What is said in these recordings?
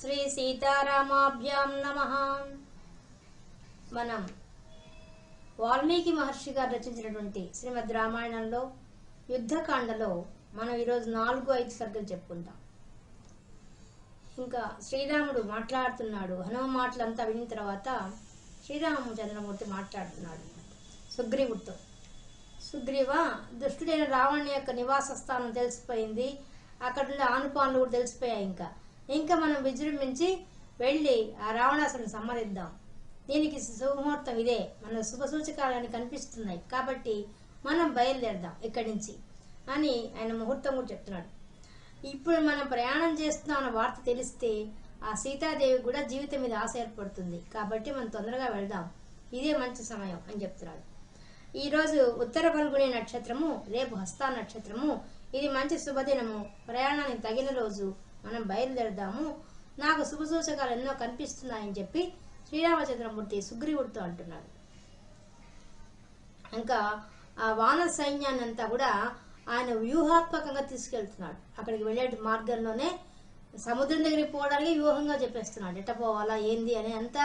శ్రీ సీతారామాభ్యాం నమ. మనం వాల్మీకి మహర్షి గారు రచించినటువంటి శ్రీమద్ రామాయణంలో యుద్ధకాండలో మనం ఈరోజు నాలుగు ఐదు సర్గలు చెప్పుకుంటాం. ఇంకా శ్రీరాముడు మాట్లాడుతున్నాడు హనుమ మాటలంతా విన్న తర్వాత శ్రీరామచంద్రమూర్తి మాట్లాడుతున్నాడు. సుగ్రీవుడితో. సుగ్రీవ దుష్టుడైన రావణుని యొక్క నివాస స్థానం తెలిసిపోయింది. అక్కడ ఉండే ఆనుపానులు కూడా తెలిసిపోయాయి ఇంకా. ఇంకా మనం విజృంభించి వెళ్ళి ఆ రావణాసుని సంహరిద్దాం. దీనికి శుభముహూర్తం ఇదే. మన శుభ సూచకాలని కనిపిస్తున్నాయి. కాబట్టి మనం బయలుదేరదాం ఇక్కడి నుంచి అని ఆయన ముహూర్తం కూడా చెప్తున్నాడు. ఇప్పుడు మనం ప్రయాణం చేస్తున్నాం అన్న వార్త తెలిస్తే ఆ సీతాదేవి కూడా జీవితం మీద ఆశ ఏర్పడుతుంది. కాబట్టి మనం తొందరగా వెళ్దాం. ఇదే మంచి సమయం అని చెప్తున్నాడు. ఈరోజు ఉత్తర ఫల్గుని నక్షత్రము రేపు హస్త నక్షత్రము. ఇది మంచి శుభదినము. ప్రయాణానికి తగిన రోజు. మనం బయలుదేరదాము. నాకు శుభ సూచకాలు ఎన్నో కనిపిస్తున్నాయని చెప్పి శ్రీరామచంద్రమూర్తి సుగ్రీవుడితో అంటున్నాడు. ఇంకా ఆ వాన సైన్యాన్ని అంతా కూడా ఆయన వ్యూహాత్మకంగా తీసుకెళ్తున్నాడు. అక్కడికి వెళ్ళే మార్గంలోనే సముద్రం దగ్గరికి పోవడానికి వ్యూహంగా చెప్పేస్తున్నాడు. ఎట్ట పోవాలా ఏంది అని అంతా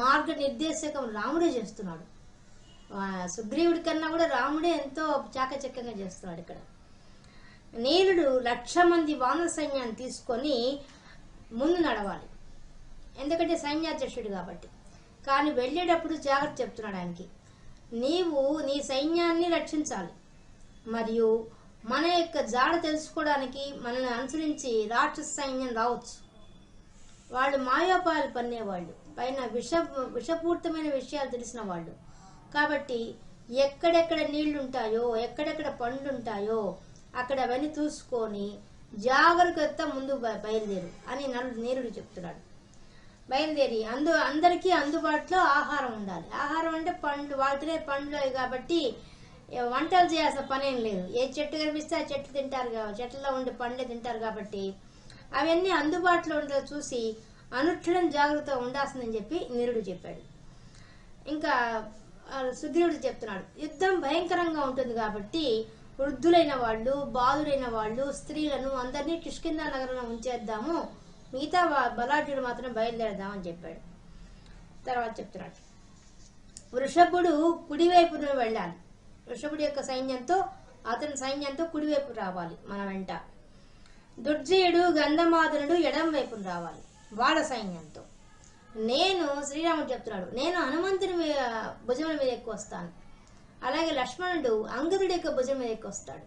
మార్గ నిర్దేశకం రాముడే చేస్తున్నాడు. సుగ్రీవుడి కన్నా కూడా రాముడే ఎంతో చాకచక్యంగా చేస్తున్నాడు ఇక్కడ. నీలుడు లక్ష మంది వానర సైన్యాన్ని తీసుకొని ముందు నడవాలి. ఎందుకంటే సైన్యాధ్యక్షుడు కాబట్టి. కానీ వెళ్ళేటప్పుడు జాగ్రత్త చెప్తున్నాడు ఆయనకి. నీవు నీ సైన్యాన్ని రక్షించాలి. మరియు మన యొక్క జాడ తెలుసుకోవడానికి మనల్ని అనుసరించి రాక్షస సైన్యం రావచ్చు. వాళ్ళు మాయోపాయాలు పన్నేవాళ్ళు. పైన విష విషపూరితమైన విషయాలు తెలిసిన వాళ్ళు. కాబట్టి ఎక్కడెక్కడ నీళ్ళుంటాయో ఎక్కడెక్కడ పండ్లుంటాయో అక్కడ అవన్నీ చూసుకొని జాగ్రత్త ముందు బయలుదేరు అని నలు నేరుడు చెప్తున్నాడు. బయలుదేరి అందు అందరికీ అందుబాటులో ఆహారం ఉండాలి. ఆహారం అంటే పండ్లు వాళ్ళు పండ్లు కాబట్టి వంటలు చేయాల్సిన పనేం లేదు. ఏ చెట్టు కనిపిస్తే ఆ చెట్లు తింటారు కాబట్టి చెట్లలో ఉండే పండ్లే తింటారు కాబట్టి అవన్నీ అందుబాటులో ఉండేలా చూసి అనుక్షణం జాగ్రత్తగా ఉండాల్సిందని చెప్పి నిరుడు చెప్పాడు. ఇంకా సుగ్రీవుడు చెప్తున్నాడు. యుద్ధం భయంకరంగా ఉంటుంది కాబట్టి వృద్ధులైన వాళ్ళు బాధులైన వాళ్ళు స్త్రీలను అందరినీ కిష్కింద నగరంలో ఉంచేద్దాము. మిగతా బలాఢ్యుడు మాత్రం బయలుదేరదామని చెప్పాడు. తర్వాత చెప్తున్నాడు. వృషభుడు కుడివైపున వెళ్ళాలి. వృషభుడి యొక్క సైన్యంతో అతని సైన్యంతో కుడివైపు రావాలి మన వెంట. దుర్జయుడు గంధమాధనుడు ఎడం వైపున రావాలి వాళ్ళ సైన్యంతో. నేను శ్రీరాముడు చెప్తున్నాడు. నేను హనుమంతుని భుజముల మీద ఎక్కువ వస్తాను. అలాగే లక్ష్మణుడు అంగదుడి యొక్క భుజం మీద వస్తాడు.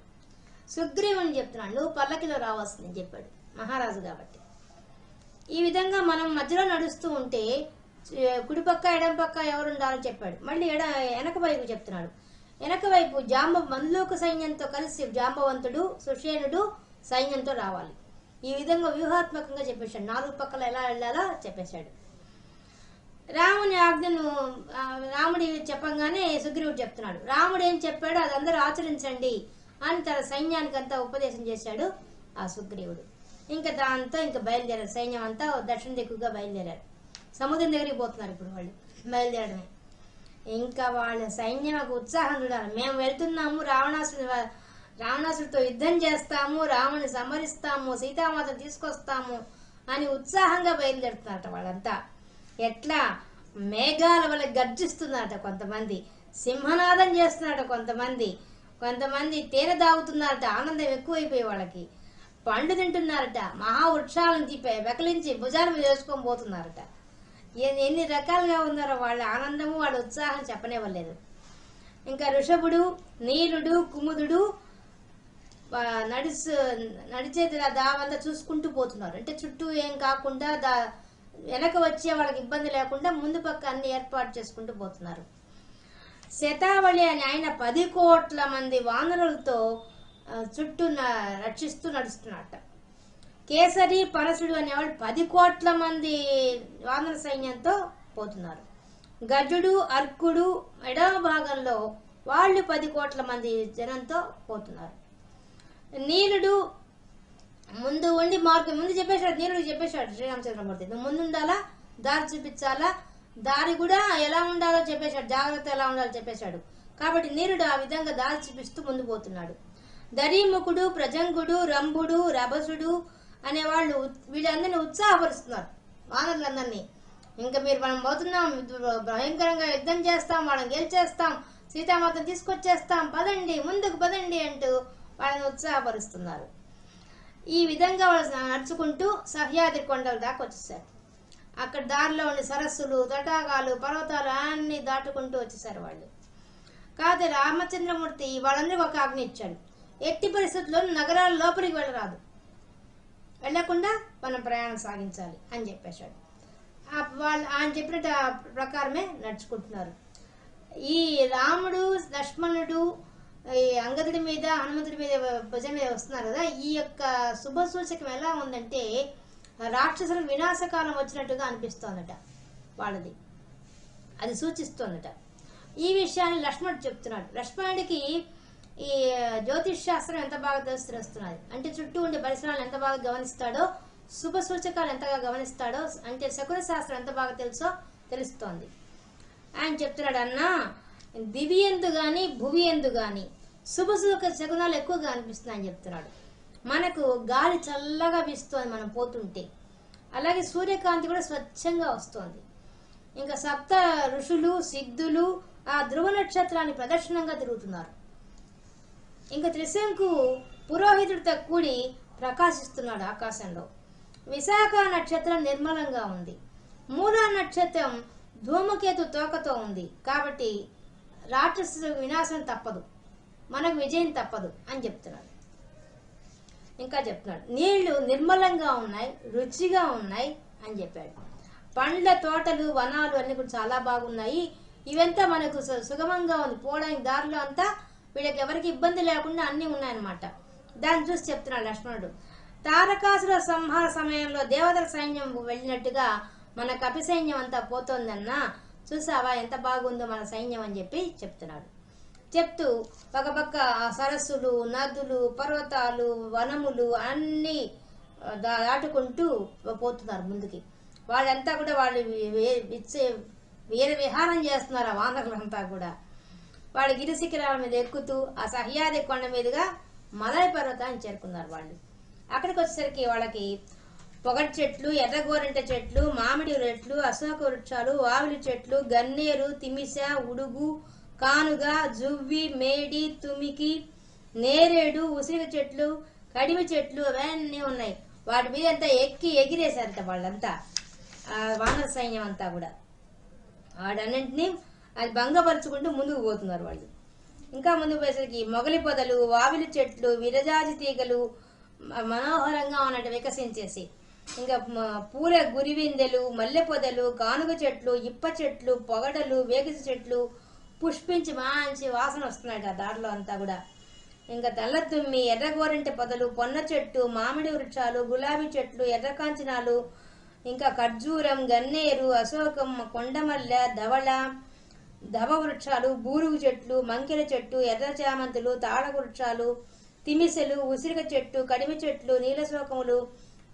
సుగ్రీవుని చెప్తున్నాడు నువ్వు పల్లకిలో రావాల్సిందని చెప్పాడు మహారాజు కాబట్టి. ఈ విధంగా మనం మధ్యలో నడుస్తూ ఉంటే కుడిపక్క కుడి పక్క ఎడం పక్క ఎవరు ఉండాలని చెప్పాడు. మళ్ళీ ఎడ వెనక వైపు చెప్తున్నాడు. వెనక వైపు జాంబ మందులోక సైన్యంతో కలిసి జాంబవంతుడు సుషేనుడు సైన్యంతో రావాలి. ఈ విధంగా వ్యూహాత్మకంగా చెప్పేశాడు. నాలుగు పక్కల ఎలా వెళ్ళాలో చెప్పేశాడు. రాముని ఆజ్ఞను రాముడి చెప్పంగానే సుగ్రీవుడు చెప్తున్నాడు. రాముడు ఏం చెప్పాడో అది అందరూ ఆచరించండి అని తన సైన్యానికి అంతా ఉపదేశం చేశాడు ఆ సుగ్రీవుడు. ఇంకా దాంతో ఇంకా బయలుదేరారు. సైన్యం అంతా దక్షిణ దిక్కుగా బయలుదేరారు. సముద్రం దగ్గరికి పోతున్నారు ఇప్పుడు వాళ్ళు. బయలుదేరడమే. ఇంకా వాళ్ళ సైన్యం ఒక ఉత్సాహం చూడాలి. మేము వెళ్తున్నాము రావణాసుని రావణాసుడితో యుద్ధం చేస్తాము రాముని సంహరిస్తాము సీతామాత తీసుకొస్తాము అని ఉత్సాహంగా బయలుదేరుతున్నారట వాళ్ళంతా. ఎట్లా? మేఘాల వల్ల గర్జిస్తున్నారట కొంతమంది. సింహనాదం చేస్తున్నారట కొంతమంది. కొంతమంది తేనె తాగుతున్నారట ఆనందం ఎక్కువైపోయే వాళ్ళకి. పండు తింటున్నారట మహా వృక్షాలను తిప్పే వెకలించి భుజాల మీద వేసుకొని పోతున్నారట. ఎన్ని రకాలుగా ఉన్నారో వాళ్ళ ఆనందము వాళ్ళ ఉత్సాహం చెప్పనివ్వలేదు. ఇంకా ఋషభుడు నీలుడు కుముదుడు నడుసు నడిచేది దావంతా చూసుకుంటూ పోతున్నారు. అంటే చుట్టూ ఏం కాకుండా దా వెనక వచ్చే వాళ్ళకి ఇబ్బంది లేకుండా ముందు పక్క అన్ని ఏర్పాటు చేసుకుంటూ పోతున్నారు. శతావళి అని ఆయన పది కోట్ల మంది వానరులతో చుట్టూ న- రక్షిస్తూ నడుస్తున్నట్ట. కేసరి పరశుడు అనేవాళ్ళు పది కోట్ల మంది వానర సైన్యంతో పోతున్నారు. గజుడు అర్కుడు ఎడమ భాగంలో వాళ్ళు పది కోట్ల మంది జనంతో పోతున్నారు. నీలుడు ముందు ఉండి మార్గం ముందు చెప్పేశాడు నీలుడు చెప్పేశాడు శ్రీరామచంద్రమూర్తి. నువ్వు ముందు ఉండాలా దారి చూపించాలా? దారి కూడా ఎలా ఉండాలో చెప్పేశాడు జాగ్రత్త ఎలా ఉండాలో చెప్పేశాడు. కాబట్టి నీరుడు ఆ విధంగా దారి చూపిస్తూ ముందు పోతున్నాడు. దరీముఖుడు ప్రజంగుడు రంభుడు రభసుడు అనే వాళ్ళు వీళ్ళందరినీ ఉత్సాహపరుస్తున్నారు. వానరులందరినీ. ఇంకా మీరు మనం పోతున్నాం భయంకరంగా యుద్ధం చేస్తాం వాళ్ళని గెలిచేస్తాం సీతామాతను తీసుకొచ్చేస్తాం పదండి ముందుకు పదండి అంటూ వాళ్ళని ఉత్సాహపరుస్తున్నారు. ఈ విధంగా వాళ్ళు నడుచుకుంటూ సహ్యాద్రి కొండల దాకా వచ్చేసారు. అక్కడ దారిలో ఉండే సరస్సులు తటాకాలు పర్వతాలు అన్నీ దాటుకుంటూ వచ్చేసారు వాళ్ళు. కాదు రామచంద్రమూర్తి వాళ్ళందరికీ ఒక ఆజ్ఞ ఇచ్చాడు. ఎట్టి పరిస్థితుల్లో నగరాల లోపలికి వెళ్ళరాదు. వెళ్ళకుండా మనం ప్రయాణం సాగించాలి అని చెప్పేశాడు. వాళ్ళు ఆయన చెప్పిన ప్రకారమే నడుచుకుంటున్నారు. ఈ రాముడు లక్ష్మణుడు ఈ అంగదుడి మీద హనుమంతుడి మీద భుజం మీద వస్తున్నారు కదా ఈ యొక్క శుభ సూచకం ఎలా ఉందంటే రాక్షసుల వినాశకాలం వచ్చినట్టుగా అనిపిస్తోందట వాళ్ళది. అది సూచిస్తోందట. ఈ విషయాన్ని లక్ష్మణుడు చెప్తున్నాడు. లక్ష్మణుడికి ఈ జ్యోతిష్ శాస్త్రం ఎంత బాగా తెలుస్తున్నది? అంటే చుట్టూ ఉండే పరిసరాలను ఎంత బాగా గమనిస్తాడో శుభ సూచకాలు ఎంతగా గమనిస్తాడో అంటే శకున శాస్త్రం ఎంత బాగా తెలుసో తెలుస్తోంది. ఆయన చెప్తున్నాడు అన్న దివి ఎందు కానీ భువి ఎందు కానీ శుభ శుభ శకునాలు ఎక్కువగా అనిపిస్తున్నాయని చెప్తున్నాడు. మనకు గాలి చల్లగా వీస్తోంది మనం పోతుంటే. అలాగే సూర్యకాంతి కూడా స్వచ్ఛంగా వస్తోంది. ఇంకా సప్త ఋషులు సిద్ధులు ఆ ధ్రువ నక్షత్రాన్ని ప్రదర్శనంగా తిరుగుతున్నారు. ఇంకా త్రిశంకు పురోహితుడితో కూడి ప్రకాశిస్తున్నాడు ఆకాశంలో. విశాఖ నక్షత్రం నిర్మలంగా ఉంది. మూలా నక్షత్రం ధూమకేతు తోకతో ఉంది. కాబట్టి రాక్షసు వినాశం తప్పదు. మనకు విజయం తప్పదు అని చెప్తున్నాడు. ఇంకా చెప్తున్నాడు. నీళ్ళు నిర్మలంగా ఉన్నాయి రుచిగా ఉన్నాయి అని చెప్పాడు. పండ్ల తోటలు వనాలు అన్ని కూడా చాలా బాగున్నాయి. ఇవంతా మనకు సుగమంగా ఉంది. పోవడానికి దారిలో అంతా వీళ్ళకి ఎవరికి ఇబ్బంది లేకుండా అన్నీ ఉన్నాయన్నమాట. దాన్ని చూసి చెప్తున్నాడు లక్ష్మణుడు. తారకాసుర సంహార సమయంలో దేవతల సైన్యం వెళ్ళినట్టుగా మన కపి సైన్యం అంతా పోతోందన్నా చూసావా? ఎంత బాగుందో మన సైన్యం అని చెప్పి చెప్తున్నాడు. చెప్తూ ఒక పక్క సరస్సులు నదులు పర్వతాలు వనములు అన్నీ దా- దాటుకుంటూ పోతున్నారు ముందుకి. వాళ్ళంతా కూడా వాళ్ళు వే- వే- వీర విహారం చేస్తున్నారు ఆ వానరులంతా కూడా. వాళ్ళు గిరి శిఖరాల మీద ఎక్కుతూ ఆ సహ్యాది కొండ మీదుగా మలయ పర్వతాన్ని చేరుకున్నారు వాళ్ళు. అక్కడికి వచ్చేసరికి వాళ్ళకి పొగటి చెట్లు ఎర్రగోరంట చెట్లు మామిడి రెట్లు అశోక వృక్షాలు వావిలి చెట్లు గన్నేరు తిమిస ఉడుగు కానుగ జువ్వి మేడి తుమికి నేరేడు ఉసిరిక చెట్లు కడిమి చెట్లు అవన్నీ ఉన్నాయి. వాటి మీద అంతా ఎక్కి ఎగిరేశారంట వాళ్ళంతా. వానర సైన్యం అంతా కూడా. వాడన్నింటినీ అది భంగపరుచుకుంటూ ముందుకు పోతున్నారు వాళ్ళు. ఇంకా ముందుకు పోయేసరికి మొగలి పొదలు వావిలి చెట్లు విరజాజి తీగలు మనోహరంగా ఉన్నట్టు వికసించేసి ఇంకా పూల గురివిందెలు మల్లె పొదలు కానుగ చెట్లు ఇప్ప చెట్లు పొగడలు వేగిస చెట్లు పుష్పించి మంచి వాసన వస్తున్నాయి ఆ దాంట్లో అంతా కూడా. ఇంకా తెల్లతుమ్మి ఎర్రగోరంటి పొదలు పొన్న చెట్టు మామిడి వృక్షాలు గులాబీ చెట్లు ఎర్రకాంచనాలు ఇంకా ఖర్జూరం గన్నేరు అశోకం కొండమల్లె ధవళ ధవ వృక్షాలు బూరుగు చెట్లు మంకెల చెట్టు ఎర్ర చామంతులు తాళ వృక్షాలు తిమిసెలు ఉసిరిక చెట్టు కడిమి చెట్లు నీలశోకములు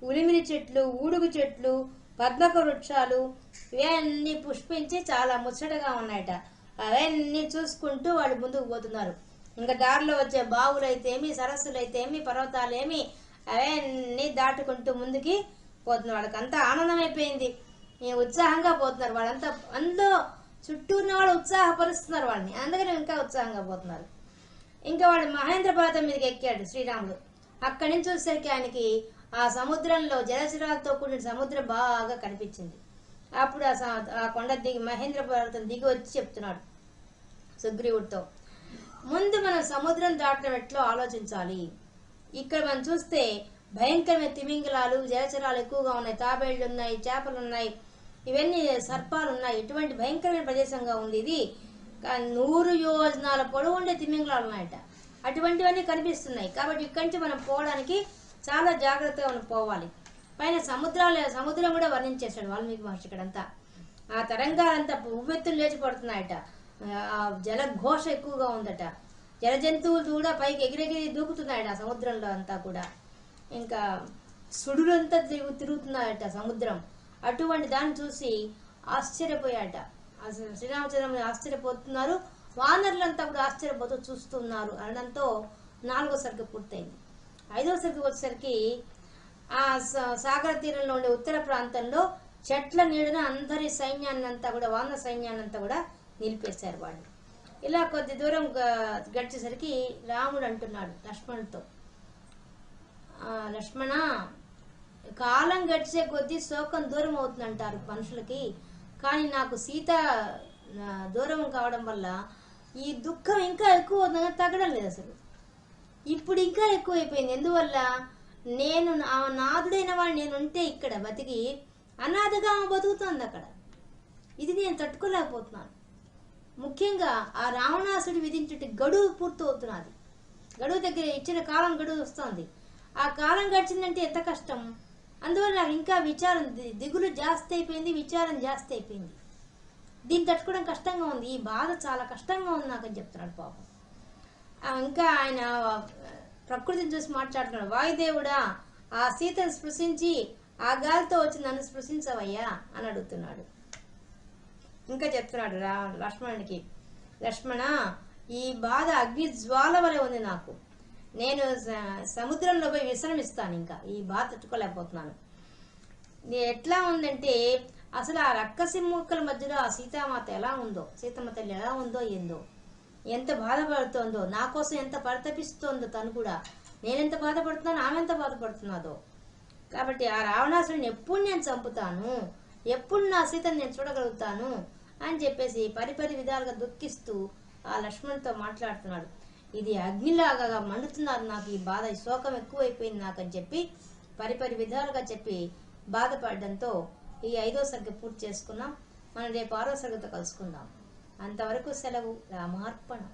ఉలిమిరి చెట్లు ఊడుగు చెట్లు పద్మక వృక్షాలు ఇవన్నీ పుష్పించి చాలా ముచ్చటగా ఉన్నాయట. అవన్నీ చూసుకుంటూ వాళ్ళు ముందుకు పోతున్నారు. ఇంకా దారిలో వచ్చే బావులైతేమి సరస్సులైతేమి పర్వతాలేమి అవన్నీ దాటుకుంటూ ముందుకి పోతున్నారు. వాళ్ళకి అంతా ఆనందం అయిపోయింది ఉత్సాహంగా పోతున్నారు వాళ్ళంతా. అందులో చుట్టూ ఉన్న వాళ్ళు ఉత్సాహపరుస్తున్నారు వాళ్ళని. అందుకని ఇంకా ఉత్సాహంగా పోతున్నారు. ఇంకా వాడు మహేంద్ర పర్వతం మీదకి ఎక్కాడు శ్రీరాముడు అక్కడి నుంచి చూసేసరికి ఆయనకి ఆ సముద్రంలో జలచరాలతో కూడిన సముద్రం బాగా కనిపించింది. అప్పుడు ఆ స- ఆ కొండ దిగి మహేంద్ర పర్వతం దిగి వచ్చి చెప్తున్నాడు సుగ్రీవుడితో ముందు మనం సముద్రం దాటడం ఎట్లో ఆలోచించాలి? ఇక్కడ మనం చూస్తే భయంకరమైన తిమింగలాలు జలచరాలు ఎక్కువగా ఉన్నాయి తాబేళ్ళు ఉన్నాయి చేపలు ఉన్నాయి ఇవన్నీ సర్పాలు ఉన్నాయి. ఇటువంటి భయంకరమైన ప్రదేశంగా ఉంది ఇది. నూరు యోజనాల పొడవు ఉండే తిమింగలాలు ఉన్నాయట. అటువంటివన్నీ కనిపిస్తున్నాయి. కాబట్టి ఇక్కడి నుంచి మనం పోవడానికి చాలా జాగ్రత్తగా మనం పోవాలి. పైన సముద్రాలు సముద్రం కూడా వర్ణించేశాడు వాల్మీకి మహర్షి ఇక్కడంతా. ఆ తరంగాలంతా ఉవ్వెత్తులు లేచి పడుతున్నాయట. ఆ జల ఘోష ఎక్కువగా ఉందట. జల జంతువులు కూడా పైకి ఎగిరెగిరి దూకుతున్నాయట ఆ సముద్రంలో అంతా కూడా. ఇంకా సుడులంతా తిరుగు తిరుగుతున్నాయట సముద్రం. అటువంటి దాన్ని చూసి ఆశ్చర్యపోయాట. అసలు శ్రీరామచంద్రం ఆశ్చర్యపోతున్నారు. వానరులంతా కూడా ఆశ్చర్యపోతూ చూస్తున్నారు. అనడంతో నాలుగో సరిగ్గా పూర్తయింది. ఐదో సరికి వచ్చేసరికి ఆ సాగర తీరంలో ఉండే ఉత్తర ప్రాంతంలో చెట్ల నీడన అందరి సైన్యాన్ని అంతా కూడా వాన సైన్యాన్నంతా కూడా నిలిపేశారు వాళ్ళు. ఇలా కొద్ది దూరం గడిచేసరికి రాముడు అంటున్నాడు లక్ష్మణుడితో లక్ష్మణ కాలం గడిచే కొద్దీ శోకం దూరం అవుతుందంటారు మనుషులకి. కానీ నాకు సీత దూరం కావడం వల్ల ఈ దుఃఖం ఇంకా ఎక్కువ తగ్గడం లేదు అసలు. ఇప్పుడు ఇంకా ఎక్కువైపోయింది. ఎందువల్ల? నేను ఆ నాదుడైన వాడు నేను ఉంటే ఇక్కడ బతికి అనాథగా ఆమె బతుకుతోంది అక్కడ. ఇది నేను తట్టుకోలేకపోతున్నాను. ముఖ్యంగా ఆ రావణాసుడు విధించే గడువు పూర్తవుతున్నది. గడువు దగ్గర ఇచ్చిన కాలం గడువు వస్తుంది. ఆ కాలం గడిచిందంటే ఎంత కష్టం? అందువల్ల నాకు ఇంకా విచారం దిగులు జాస్తి అయిపోయింది విచారం జాస్తి అయిపోయింది. దీన్ని తట్టుకోవడం కష్టంగా ఉంది. ఈ బాధ చాలా కష్టంగా ఉంది నాకు అని చెప్తున్నాడు పాపం. ఇంకా ఆయన ప్రకృతిని చూసి మాట్లాడుతున్నాడు వాయుదేవుడా ఆ సీతను స్పృశించి ఆ గాలితో వచ్చి నన్ను స్పృశించవయ్యా అని అడుగుతున్నాడు. ఇంకా చెప్తున్నాడు రా లక్ష్మణుడికి లక్ష్మణ ఈ బాధ అగ్ని జ్వాల వలె ఉంది నాకు. నేను సముద్రంలో పోయి విశ్రమిస్తాను ఇంకా. ఈ బాధ తట్టుకోలేకపోతున్నాను. ఎట్లా ఉందంటే అసలు ఆ రక్కసి ముక్కల మధ్యలో ఆ సీతామాత ఎలా ఉందో సీతమ్మ తల్లి ఎలా ఉందో ఏందో ఎంత బాధపడుతోందో నా కోసం ఎంత పరితపిస్తోందో తను కూడా. నేనెంత బాధపడుతున్నాను ఆమె ఎంత బాధపడుతున్నాదో. కాబట్టి ఆ రావణాసుడిని ఎప్పుడు నేను చంపుతాను? ఎప్పుడు నా సీతను నేను చూడగలుగుతాను? అని చెప్పేసి పరిపరి విధాలుగా దుఃఖిస్తూ ఆ లక్ష్మణ్తో మాట్లాడుతున్నాడు. ఇది అగ్నిలాగా మండుతున్నారు నాకు ఈ బాధ ఈ శోకం ఎక్కువైపోయింది నాకు అని చెప్పి పరిపరి విధాలుగా చెప్పి బాధపడడంతో ఈ ఐదో సర్గ పూర్తి చేసుకున్నాం మనం రేపు ఆరో సర్గతో కలుసుకుందాం. అంతవరకు సెలవు రామార్పణం